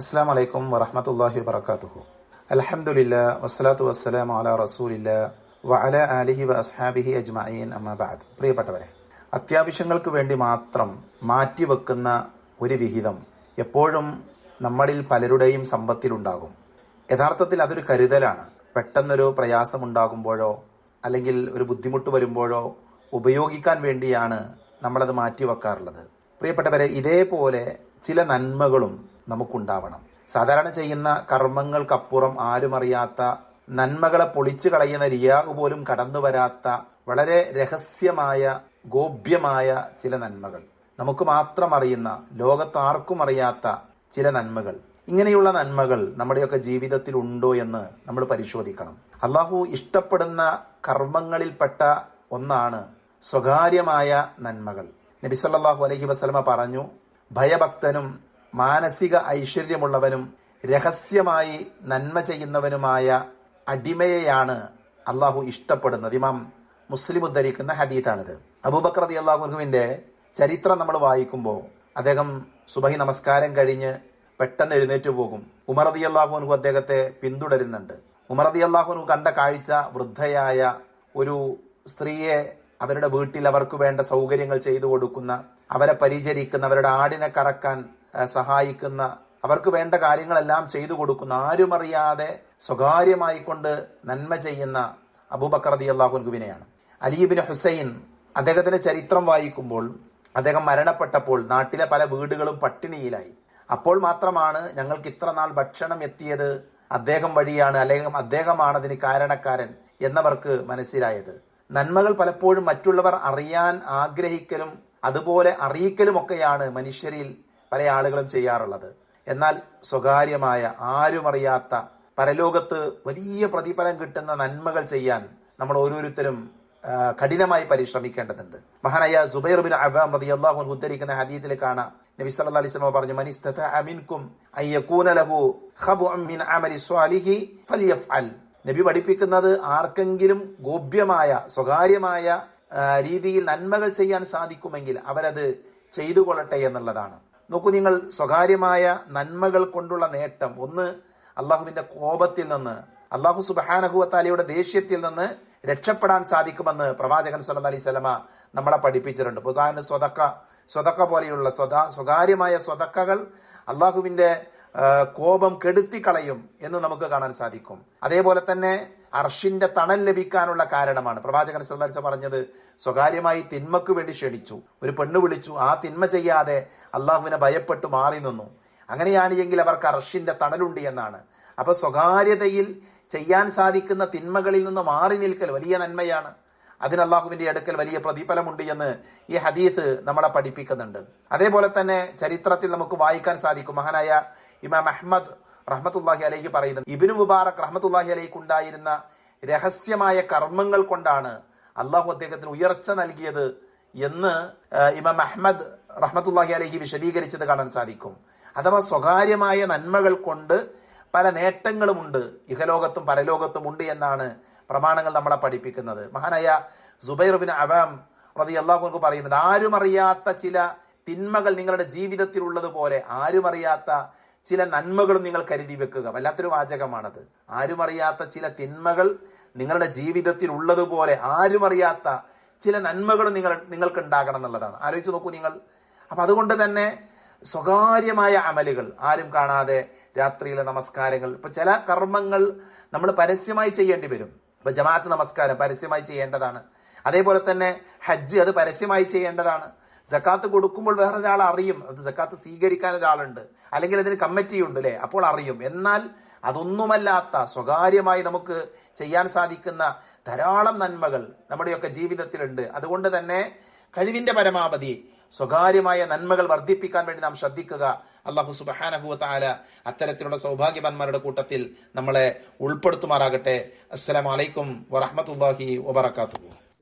അസ്സാം വലൈക്കും വറഹമത്തല്ലാഹി വാത്തു അലഹമുല്ല വസ്സലാത്തു വസ്സലാം അല റസൂലില്ല വഅല ആലിഹി വ അസ്ഹാബിഹി അജ്മഈൻ അമ്മബാദ് പ്രിയപ്പെട്ടവരെ അത്യാവശ്യങ്ങൾക്ക് വേണ്ടി മാത്രം മാറ്റിവെക്കുന്ന ഒരു വിഹിതം എപ്പോഴും നമ്മളിൽ പലരുടെയും സമ്പത്തിലുണ്ടാകും. യഥാർത്ഥത്തിൽ അതൊരു കരുതലാണ്. പെട്ടെന്നൊരു പ്രയാസമുണ്ടാകുമ്പോഴോ അല്ലെങ്കിൽ ഒരു ബുദ്ധിമുട്ട് വരുമ്പോഴോ ഉപയോഗിക്കാൻ വേണ്ടിയാണ് നമ്മളത് മാറ്റിവെക്കാറുള്ളത്. പ്രിയപ്പെട്ടവരെ ഇതേപോലെ ചില നന്മകളും നമുക്കുണ്ടാവണം. സാധാരണ ചെയ്യുന്ന കർമ്മങ്ങൾക്കപ്പുറം ആരും അറിയാത്ത നന്മകളെ പൊളിച്ചു കളയുന്ന റിയാഹ് പോലും കടന്നു വരാത്ത വളരെ രഹസ്യമായ ഗോപ്യമായ ചില നന്മകൾ. നമുക്ക് മാത്രം അറിയുന്ന ലോകത്താർക്കും അറിയാത്ത ചില നന്മകൾ. ഇങ്ങനെയുള്ള നന്മകൾ നമ്മുടെയൊക്കെ ജീവിതത്തിൽ ഉണ്ടോ എന്ന് നമ്മൾ പരിശോധിക്കണം. അള്ളാഹു ഇഷ്ടപ്പെടുന്ന കർമ്മങ്ങളിൽപ്പെട്ട ഒന്നാണ് സ്വകാര്യമായ നന്മകൾ. നബി സല്ലല്ലാഹു അലൈഹി വസല്ലമ പറഞ്ഞു ഭയഭക്തനും മാനസിക ഐശ്വര്യമുള്ളവനും രഹസ്യമായി നന്മ ചെയ്യുന്നവനുമായ അടിമയെയാണ് അള്ളാഹു ഇഷ്ടപ്പെടുന്നത്. ഇമാം മുസ്ലിം ഉദ്ധരിക്കുന്ന ഹദീത്താണിത്. അബൂബക്കർ റതി അള്ളാഹുഹുവിന്റെ ചരിത്രം നമ്മൾ വായിക്കുമ്പോൾ അദ്ദേഹം സുബഹി നമസ്കാരം കഴിഞ്ഞ് പെട്ടെന്ന് എഴുന്നേറ്റ് പോകും. ഉമർ റതി അള്ളാഹുനു അദ്ദേഹത്തെ പിന്തുടരുന്നുണ്ട്. ഉമർ റതി അള്ളാഹുനു കണ്ട കാഴ്ച വൃദ്ധയായ ഒരു സ്ത്രീയെ അവരുടെ വീട്ടിൽ അവർക്ക് വേണ്ട സൗകര്യങ്ങൾ ചെയ്തു കൊടുക്കുന്ന അവരെ പരിചരിക്കുന്ന അവരുടെ ആടിനെ കറക്കാൻ സഹായിക്കുന്ന അവർക്ക് വേണ്ട കാര്യങ്ങളെല്ലാം ചെയ്തു കൊടുക്കുന്ന ആരുമറിയാതെ സ്വകാര്യമായിക്കൊണ്ട് സ്വകാര്യമായി കൊണ്ട് നന്മ ചെയ്യുന്ന അബൂബക്കർ റതി അള്ളാഹുൻകുവിനെയാണ് അലീബിൻ ഹുസൈൻ അദ്ദേഹത്തിന്റെ ചരിത്രം വായിക്കുമ്പോൾ അദ്ദേഹം മരണപ്പെട്ടപ്പോൾ നാട്ടിലെ പല വീടുകളും പട്ടിണിയിലായി. അപ്പോൾ മാത്രമാണ് ഞങ്ങൾക്ക് ഇത്ര നാൾ ഭക്ഷണം എത്തിയത് അദ്ദേഹം വഴിയാണ് അല്ലെങ്കിൽ അദ്ദേഹമാണ് അതിന് കാരണക്കാരൻ എന്നവർക്ക് മനസ്സിലായത്. നന്മകൾ പലപ്പോഴും മറ്റുള്ളവർ അറിയാൻ ആഗ്രഹിക്കലും അതുപോലെ അറിയിക്കലുമൊക്കെയാണ് മനുഷ്യരിൽ പല ആളുകളും ചെയ്യാറുള്ളത്. എന്നാൽ സ്വകാര്യമായ ആരും അറിയാത്ത പരലോകത്ത് വലിയ പ്രതിഫലം കിട്ടുന്ന നന്മകൾ ചെയ്യാൻ നമ്മൾ ഓരോരുത്തരും കഠിനമായി പരിശ്രമിക്കേണ്ടതുണ്ട്. മഹാനായ സുബൈർ ബിൻ അബാം റളിയല്ലാഹു അൻഹു ഉദ്ധരിക്കുന്ന ഹദീത്തിൽ കാണാം. നബി സല്ല അലൈഹി പറഞ്ഞു മനിസ്തത അമിൻകും മിൻകും ലഹു നബി പഠിപ്പിക്കുന്നത് ആർക്കെങ്കിലും ഗോപ്യമായ സ്വകാര്യമായ രീതിയിൽ നന്മകൾ ചെയ്യാൻ സാധിക്കുമെങ്കിൽ അവരത് ചെയ്തു കൊള്ളട്ടെ എന്നുള്ളതാണ്. നോക്കൂ നിങ്ങൾ സ്വകാര്യമായ നന്മകൾ കൊണ്ടുള്ള നേട്ടം. ഒന്ന് അള്ളാഹുവിന്റെ കോപത്തിൽ നിന്ന് അള്ളാഹു സുബാനഹുവത്താലിയുടെ ദേഷ്യത്തിൽ നിന്ന് രക്ഷപ്പെടാൻ സാധിക്കുമെന്ന് പ്രവാചകൻ സല്ല അലൈഹി സ്വലമ നമ്മളെ പഠിപ്പിച്ചിട്ടുണ്ട്. ഉദാഹരണ സ്വതക്ക സ്വതക്ക പോലെയുള്ള സ്വത സ്വകാര്യമായ സ്വതക്കകൾ അള്ളാഹുവിന്റെ ആ, കെടുത്തി കളയും എന്ന് നമുക്ക് കാണാൻ സാധിക്കും. അതേപോലെ തന്നെ അർഷിന്റെ തണൽ ലഭിക്കാനുള്ള കാരണമാണ്. പ്രവാചകൻ സന്ദർശ പറഞ്ഞത് സ്വകാര്യമായി തിന്മക്ക് വേണ്ടി ക്ഷണിച്ചു. ഒരു പെണ്ണ് വിളിച്ചു ആ തിന്മ ചെയ്യാതെ അള്ളാഹുവിനെ ഭയപ്പെട്ടു മാറി നിന്നു. അങ്ങനെയാണ് എങ്കിൽ അവർക്ക് അർഷിന്റെ തണലുണ്ട് എന്നാണ്. അപ്പൊ സ്വകാര്യതയിൽ ചെയ്യാൻ സാധിക്കുന്ന തിന്മകളിൽ നിന്ന് മാറി നിൽക്കൽ വലിയ നന്മയാണ്. അതിന് അള്ളാഹുവിന്റെ അടുക്കൽ വലിയ പ്രതിഫലമുണ്ട് എന്ന് ഈ ഹദീത്ത് നമ്മളെ പഠിപ്പിക്കുന്നുണ്ട്. അതേപോലെ തന്നെ ചരിത്രത്തിൽ നമുക്ക് വായിക്കാൻ സാധിക്കും. മഹാനായ ഇമാം അഹ്മദ് റഹ്മത്തുല്ലാഹി അലൈഹി പറയുന്നത് ഇബിനു മുബാറക് റഹ്മത്തുല്ലാഹി അലൈഹി ഉണ്ടായിരുന്ന രഹസ്യമായ കർമ്മങ്ങൾ കൊണ്ടാണ് അള്ളാഹു അദ്ദേഹത്തിന് ഉയർച്ച നൽകിയത് എന്ന് ഇമാം അഹ്മദ് റഹ്മത്തുല്ലാഹി അലൈഹി വിശദീകരിച്ചത് കാണാൻ സാധിക്കും. അഥവാ സ്വകാര്യമായ നന്മകൾ കൊണ്ട് പല നേട്ടങ്ങളുമുണ്ട് ഇഹലോകത്തും പരലോകത്തും ഉണ്ട് എന്നാണ് പ്രമാണങ്ങൾ നമ്മളെ പഠിപ്പിക്കുന്നത്. മഹാനായ സുബൈർ ബിൻ അവാം റതി അള്ളാഹു പറയുന്നുണ്ട് ആരും അറിയാത്ത ചില തിന്മകൾ നിങ്ങളുടെ ജീവിതത്തിൽ ഉള്ളതുപോലെ ആരും അറിയാത്ത ചില നന്മകളും നിങ്ങൾ കരുതി വെക്കുക. വല്ലാത്തൊരു വാചകമാണത്. ആരും അറിയാത്ത ചില തിന്മകൾ നിങ്ങളുടെ ജീവിതത്തിൽ ഉള്ളതുപോലെ ആരും അറിയാത്ത ചില നന്മകളും നിങ്ങൾ നിങ്ങൾക്ക് ഉണ്ടാകണം എന്നുള്ളതാണ്. ആലോചിച്ച് നോക്കൂ നിങ്ങൾ. അപ്പൊ അതുകൊണ്ട് തന്നെ സ്വകാര്യമായ അമലുകൾ ആരും കാണാതെ രാത്രിയിലെ നമസ്കാരങ്ങൾ. ഇപ്പൊ ചില കർമ്മങ്ങൾ നമ്മൾ പരസ്യമായി ചെയ്യേണ്ടി വരും. ഇപ്പൊ ജമാഅത്ത് നമസ്കാരം പരസ്യമായി ചെയ്യേണ്ടതാണ്. അതേപോലെ തന്നെ ഹജ്ജ് അത് പരസ്യമായി ചെയ്യേണ്ടതാണ്. സക്കാത്ത് കൊടുക്കുമ്പോൾ വേറെ വേറൊരാൾ അറിയും. അത് സക്കാത്ത് സ്വീകരിക്കാൻ ഒരാളുണ്ട്. അല്ലെങ്കിൽ അതിന് കമ്മിറ്റി ഉണ്ട് അല്ലെ അപ്പോൾ അറിയും. എന്നാൽ അതൊന്നുമല്ലാത്ത സ്വകാര്യമായി നമുക്ക് ചെയ്യാൻ സാധിക്കുന്ന ധാരാളം നന്മകൾ നമ്മുടെയൊക്കെ ജീവിതത്തിലുണ്ട്. അതുകൊണ്ട് തന്നെ കഴിവിന്റെ പരമാവധി സ്വകാര്യമായ നന്മകൾ വർദ്ധിപ്പിക്കാൻ വേണ്ടി നാം ശ്രദ്ധിക്കുക. അള്ളാഹു സുബാനഹുല അത്തരത്തിലുള്ള സൗഭാഗ്യവാന്മാരുടെ കൂട്ടത്തിൽ നമ്മളെ ഉൾപ്പെടുത്തുമാറാകട്ടെ. അസ്സലാമലൈക്കും വറഹമത്തല്ലാഹി വബർക്കാത്തു